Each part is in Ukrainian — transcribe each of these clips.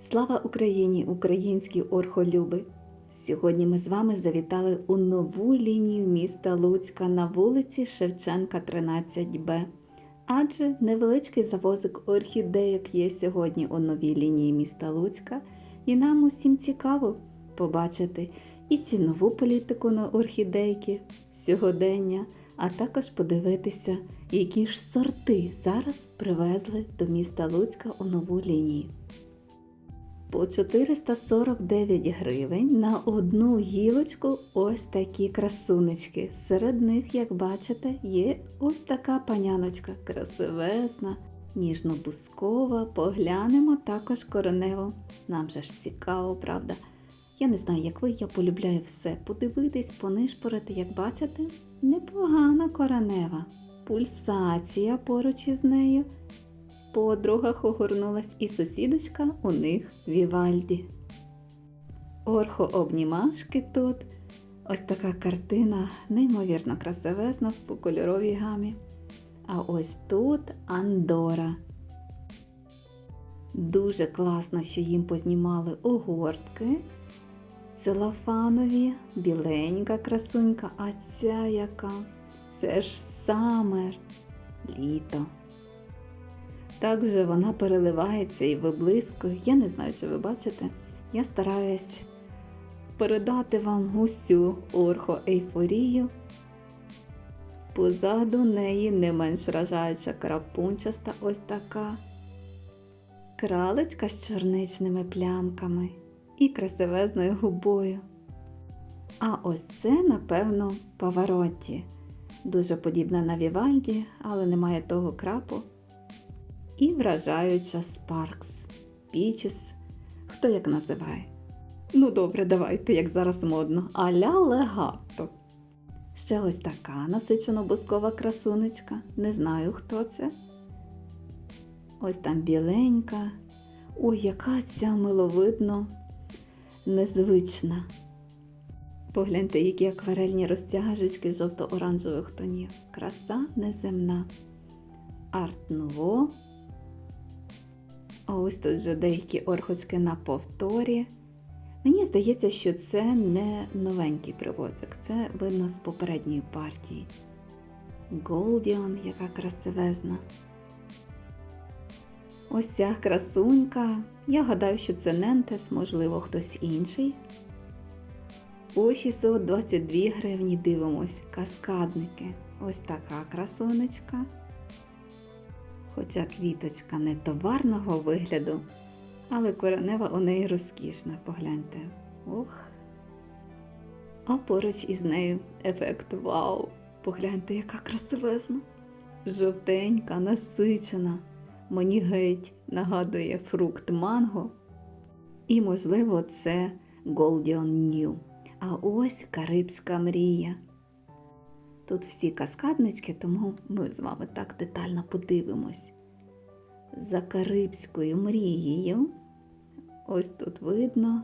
Слава Україні, українські орхолюби! Сьогодні ми з вами завітали у нову лінію міста Луцька на вулиці Шевченка, 13Б. Адже невеличкий завозик орхідейок є сьогодні у новій лінії міста Луцька, і нам усім цікаво побачити і цінову політику на орхідейки, сьогодення, а також подивитися, які ж сорти зараз привезли до міста Луцька у нову лінію. По 449 гривень на одну гілочку ось такі красунечки. Серед них, як бачите, є ось така паняночка красивезна, ніжно-бускова. Поглянемо також кореневу. Нам же ж цікаво, правда? Я не знаю, як ви, я полюбляю все. Подивитись, понишпорити, як бачите, непогана коренева. Пульсація поруч із нею подругах огорнулась і сусідочка у них Вівальді. Орхообнімашки тут. Ось така картина, неймовірно красивезна по кольоровій гамі. А ось тут Андора. Дуже класно, що їм познімали огортки. Целофанові, біленька красунька, а ця яка? Це ж самер, літо. Так же вона переливається і виблискує. Я не знаю, чи ви бачите. Я стараюсь передати вам усю орхоейфорію. Позаду неї не менш вражаюча крапунчаста ось така. Кралечка з чорничними плямками і красивезною губою. А ось це, напевно, Паваротті. Дуже подібна на Вівальді, але немає того крапу і вражаюча Спаркс, Пічес, хто як називає. Ну добре, давайте, як зараз модно, аля легато. Ще ось така насичено бускова красунечка, не знаю, хто це. Ось там біленька. Ой, яка ця миловидно незвична. Погляньте, які акварельні розтяжечки жовто-оранжевих тонів. Краса неземна. Арт-нуво. Ось тут вже деякі орхочки на повторі. Мені здається, що це не новенький привозик, це видно з попередньої партії. Голдіон, яка красивезна. Ось ця красунька. Я гадаю, що це Нентес, можливо, хтось інший. По 622 гривні дивимось каскадники. Ось така красунечка. Хоча квіточка не товарного вигляду, але коренева у неї розкішна, погляньте. Ох. А поруч із нею ефект вау! Погляньте, яка красивезна. Жовтенька, насичена. Мені геть нагадує фрукт манго. І, можливо, це Goldion New. А ось Карибська мрія. Тут всі каскаднички, тому ми з вами так детально подивимось. За Карибською мрією. Ось тут видно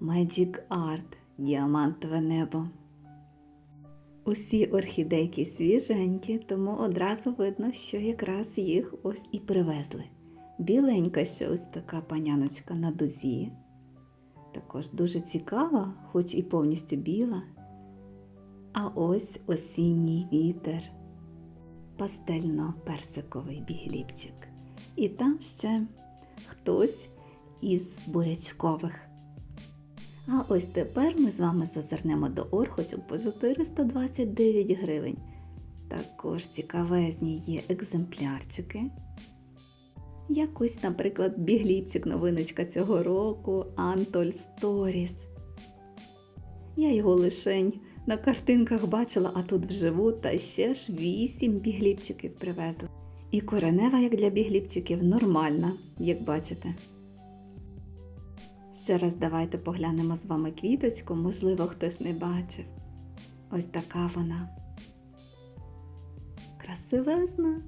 Magic Art діамантове небо. Усі орхідейки свіженькі, тому одразу видно, що якраз їх ось і привезли. Біленька ще ось така паняночка на дузі. Також дуже цікава, хоч і повністю біла. А ось осінній вітер, пастельно-персиковий бігліпчик. І там ще хтось із бурячкових. А ось тепер ми з вами зазирнемо до орхочок по 429 гривень. Також цікавезні є екземплярчики. Якось, наприклад, бігліпчик новиночка цього року Антоль Сторіс. Я його лишень на картинках бачила, а тут вживу, та ще ж вісім бігліпчиків привезли. І коренева, як для бігліпчиків, нормальна, як бачите. Ще раз давайте поглянемо з вами квіточку, можливо, хтось не бачив. Ось така вона. Красивезна.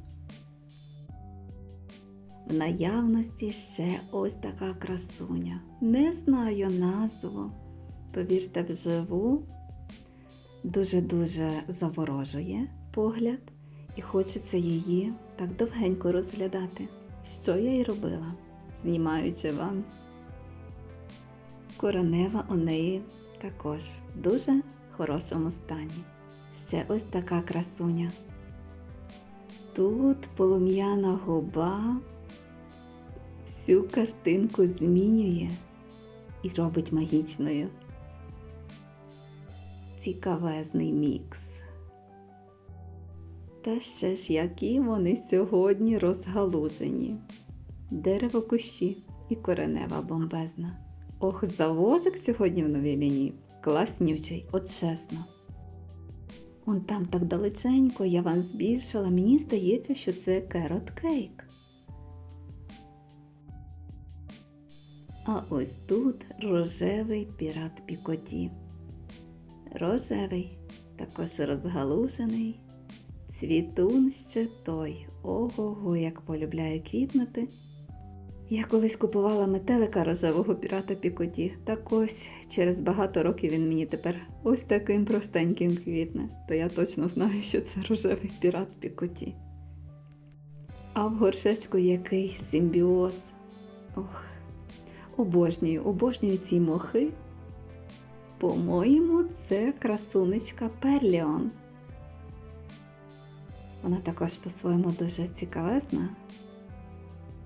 В наявності ще ось така красуня. Не знаю назву. Повірте, вживу дуже-дуже заворожує погляд, і хочеться її так довгенько розглядати. Що я й робила? знімаючи вам. Коронева у неї також в дуже хорошому стані. Ще ось така красуня. Тут полум'яна губа всю картинку змінює і робить магічною. Цікавезний мікс. Та ще ж які вони сьогодні розгалужені. Дерево кущі і коренева бомбезна. Ох, завозик сьогодні в новій лінії. Класнючий, от чесно. Он там так далеченько, я вам збільшила. Мені здається, що це керот кейк. А ось тут рожевий пірат Пікоті. Рожевий, також розгалужений. Цвітун ще той. Ого-го, як полюбляє квітнути. Я колись купувала метелика рожевого пірата Пікоті. Так ось через багато років він мені тепер ось таким простеньким квітне. То я точно знаю, що це рожевий пірат Пікоті. А в горшечку який симбіоз. Ох, обожнюю, обожнюю ці мохи. По-моєму, це красунечка Перліон. Вона також по-своєму дуже цікавезна,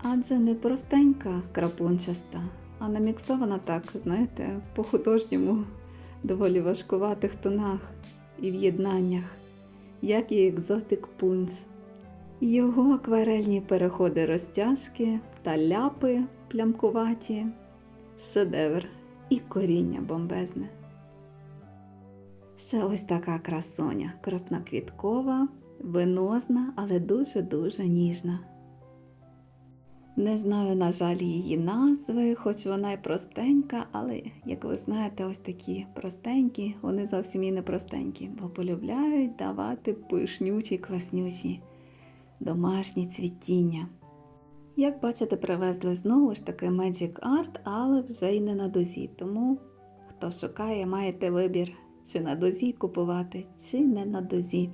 адже не простенька крапунчаста, а наміксована так, знаєте, по-художньому, доволі важкуватих тонах і в'єднаннях, як і екзотик пунч. Його акварельні переходи розтяжки та ляпи плямкуваті, шедевр і коріння бомбезне. Ще ось така красоня, крупноквіткова, винозна, але дуже-дуже ніжна. Не знаю, на жаль, її назви, хоч вона й простенька, але, як ви знаєте, ось такі простенькі, вони зовсім і не простенькі, бо полюбляють давати пишнючі, класнючі домашні цвітіння. Як бачите, привезли знову ж таки Magic Art, але вже й не на дозі, тому хто шукає, маєте вибір, чи на дозі купувати, чи не на дозі.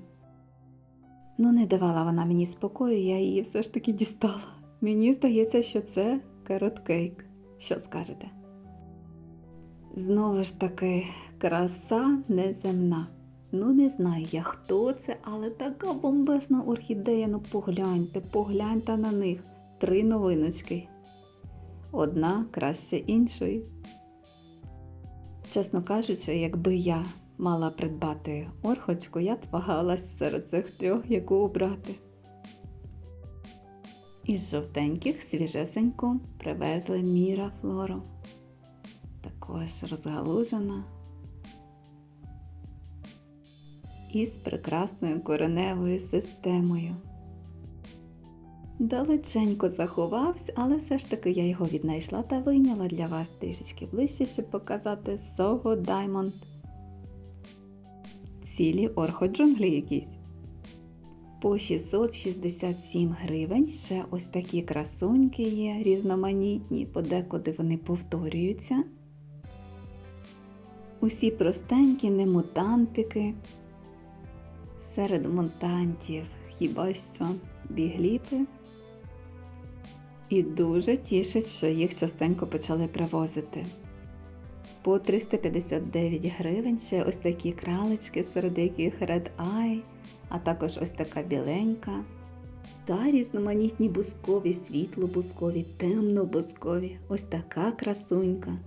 Ну, не давала вона мені спокою, я її все ж таки дістала. Мені здається, що це керот кейк. Що скажете? Знову ж таки, краса неземна. Ну, не знаю я, хто це, але така бомбесна орхідея. Ну погляньте, погляньте на них. Три новиночки. Одна краще іншої. Чесно кажучи, якби я мала придбати орхочку, я б вагалась серед цих трьох, яку обрати. Із жовтеньких свіжесенько привезли Міра Флору. Також розгалужена. Із прекрасною кореневою системою. Далеченько заховався, але все ж таки я його віднайшла та вийняла для вас трішечки ближче, щоб показати Сого Даймонд. Цілі орходжунглі якісь. По 667 гривень ще ось такі красуньки є, різноманітні, подекуди вони повторюються. Усі простенькі, не мутантики. Серед мутантів хіба що бігліпи. І дуже тішить, що їх частенько почали привозити. По 359 гривень ще ось такі кралечки, серед яких Red Eye, а також ось така біленька. Та різноманітні бускові, світло-бускові, темно-бускові, ось така красунька.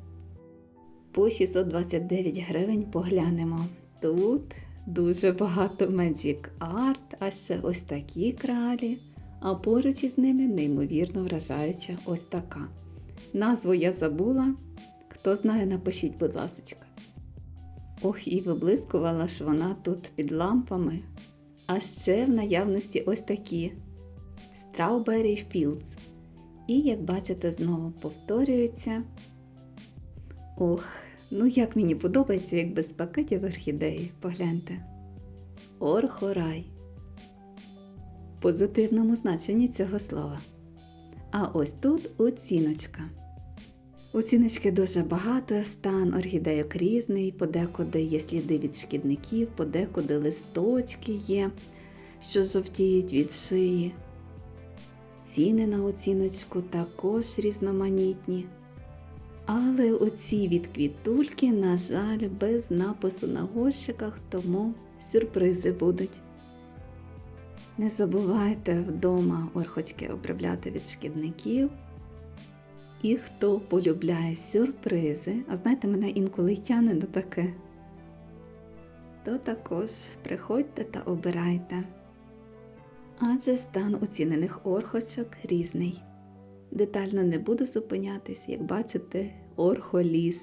По 629 гривень поглянемо. Тут дуже багато Magic Art, а ще ось такі кралі, а поруч із ними неймовірно вражаюча ось така. Назву я забула. Хто знає, напишіть, будь ласка. Ох, і виблискувала ж вона тут під лампами. А ще в наявності ось такі Strawberry Fields. І, як бачите, знову повторюється. Ох, ну як мені подобається, як без пакетів орхідеї, погляньте. Орхорай. В позитивному значенні цього слова. А ось тут оціночка. Оціночки дуже багато, стан орхідейок різний, подекуди є сліди від шкідників, подекуди листочки є, що жовтіють від шиї. Ціни на оціночку також різноманітні. Але оці від квітульки, на жаль, без напису на горщиках, тому сюрпризи будуть. Не забувайте вдома орхочки обробляти від шкідників. І хто полюбляє сюрпризи, а знаєте, мене інколи тяне на таке, то також приходьте та обирайте. Адже стан оцінених орхочок різний. Детально не буду зупинятись, як бачите, орхоліс.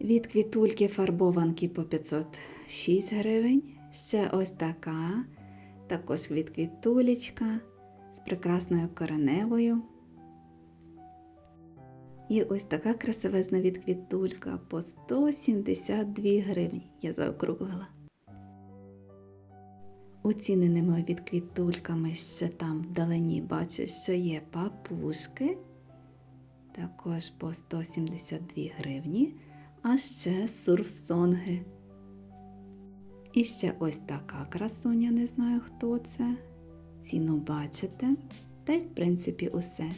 Від квітульки фарбованки по 506 гривень. Ще ось така, також від квітулечка прекрасною кореневою. І ось така красивезна від квітулька по 172 гривні. Я заокруглила. Оціненими від квітульками ще там вдалині бачу, що є папушки, також по 172 гривні, а ще сурфсонги. І ще ось така красуня, не знаю хто це. Ціну бачите. Та й в принципі усе.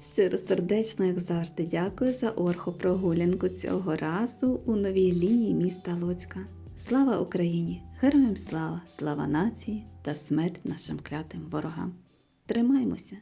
Щиро сердечно, як завжди, дякую за орхопрогулянку цього разу у новій лінії міста Луцька. Слава Україні! Героям слава, слава нації та смерть нашим клятим ворогам. Тримаймося!